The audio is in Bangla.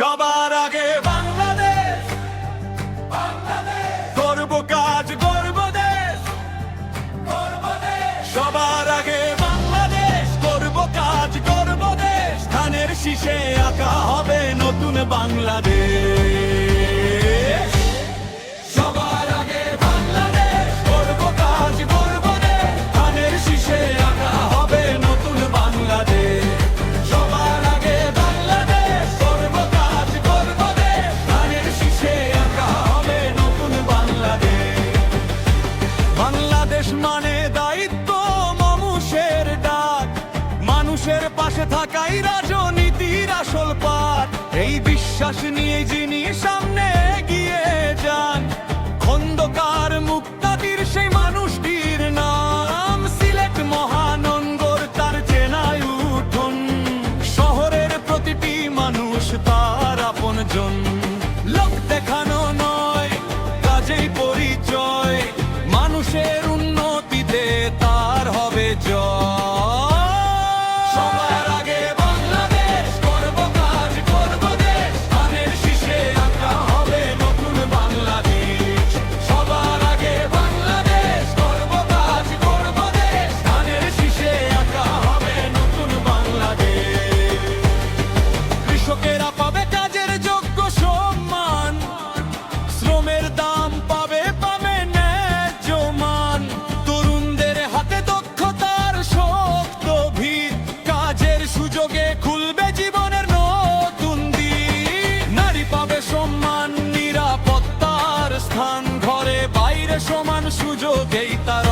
সবার আগে বাংলাদেশ। করব কাজ করব দেশ। সবার আগে বাংলাদেশ। করব কাজ করব দেশ। ধানের শীষে আঁকা হবে নতুন বাংলাদেশ। থাকাই রাজনীতির আসল পাঠ। এই বিশ্বাস নিয়ে যিনি সামনে সুযোগেই তার